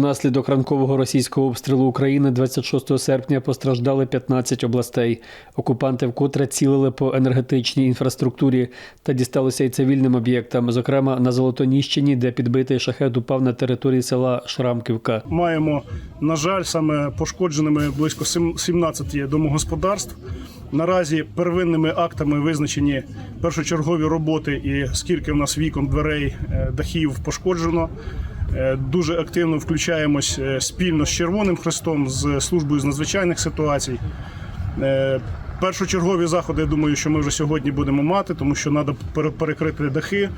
Унаслідок ранкового російського обстрілу України 26 серпня постраждали 15 областей. Окупанти вкотре цілили по енергетичній інфраструктурі та дісталося й цивільним об'єктам, зокрема на Золотоніщині, де підбитий шахет упав на території села Шрамківка. Маємо, на жаль, саме пошкодженими близько сім- 17 домогосподарств. Наразі первинними актами визначені першочергові роботи і скільки в нас вікон, дверей, е, дахів пошкоджено. Е, Дуже активно включаємось е, спільно з Червоним Хрестом, з службою з надзвичайних ситуацій. Е, Першочергові заходи, я думаю, що ми вже сьогодні будемо мати, тому що треба перекрити дахи,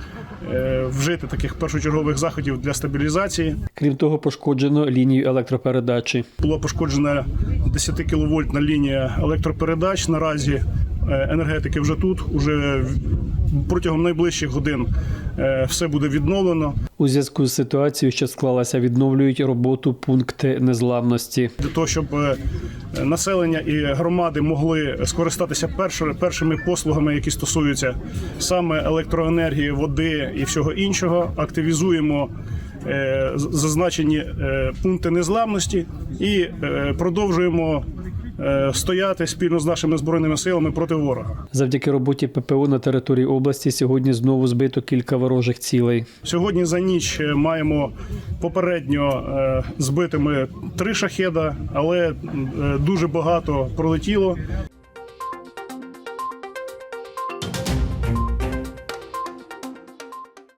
вжити таких першочергових заходів для стабілізації. Крім того, пошкоджено лінію електропередачі. Була пошкоджена 10 кіловольтна лінія електропередач. Наразі енергетики вже тут. Уже в- протягом найближчих годин е, все буде відновлено. У зв'язку з ситуацією, що склалася, відновлюють роботу пункти незламності. Для того, щоб е, населення і громади могли скористатися першими, послугами, які стосуються саме електроенергії, води і всього іншого, активізуємо е, зазначені пункти незламності і продовжуємо стояти спільно з нашими збройними силами проти ворога. Завдяки роботі ППО на території області сьогодні знову збито кілька ворожих цілей. Сьогодні за ніч е, маємо попередньо е, збитими три шахеда, але е, дуже багато пролетіло.